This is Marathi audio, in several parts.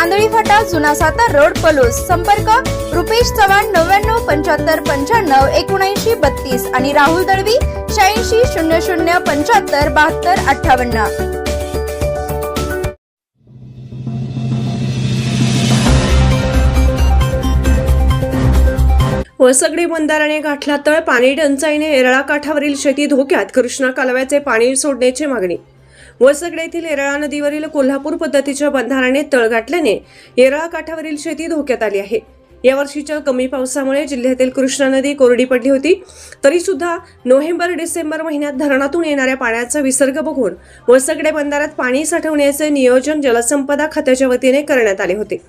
Andhali Phata जुना सातार रोड पलूस. संपर्क रुपेश चव्हाण नव्याण्णव पंच्याहत्तर पंच्याण्णव एकोणऐंशी बत्तीस आणि राहुल दळवी शहाऐंशी शून्य शून्य पंच्याहत्तर बहात्तर अठ्ठावन्न. वसगडे बंधाराने गाठला तळ पाणी टंचाईने येरळा काठावरील शेती धोक्यात. कृष्णा कालव्याचे पाणी सोडण्याची मागणी वसगडे येथील येरळा नदीवरील कोल्हापूर पद्धतीच्या बंधाराने तळ गाठल्याने येरळा काठावरील शेती धोक्यात आली आहे. यावर्षीच्या कमी पावसामुळे जिल्ह्यातील कृष्णा नदी कोरडी पडली होती. तरी सुद्धा नोव्हेंबर डिसेंबर महिन्यात धरणातून येणाऱ्या पाण्याचा विसर्ग बघून वसगडे बंधारात पाणी साठवण्याचे नियोजन जलसंपदा खात्याच्या वतीने करण्यात आले होते.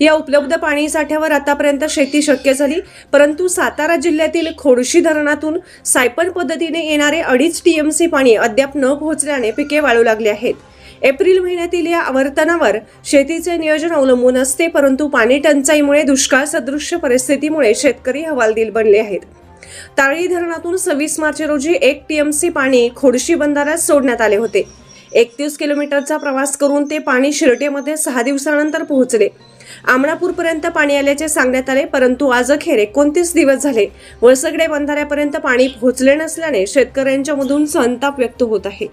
या उपलब्ध पाणी साठ्यावर आतापर्यंत शेती शक्य झाली परंतु सातारा जिल्ह्यातील खोडशी धरणातून सायपन पद्धतीने येणारे अडीच टीएमसी पाणी अद्याप न पोहोचल्याने पिके वाळू लागली आहेत. एप्रिल महिन्यातील या आवर्तनावर शेतीचे नियोजन अवलंबून असते परंतु पाणी टंचाईमुळे दुष्काळ सदृश्य परिस्थितीमुळे शेतकरी हवालदिल बनले आहेत. ताळी धरणातून सव्वीस मार्च रोजी एक टीएमसी पाणी खोडशी बंधाऱ्यात सोडण्यात आले होते. एकतीस किलोमीटरचा प्रवास करून ते पाणी शिरटेमध्ये सहा दिवसानंतर पोहोचले. आमणापूरपर्यंत पाणी आल्याचे सांगण्यात आले परंतु आज अखेर एकोणतीस दिवस झाले. वळसगडे बंधाऱ्यापर्यंत पाणी पोहोचले नसल्याने शेतकऱ्यांच्या मधून संताप व्यक्त होत आहे.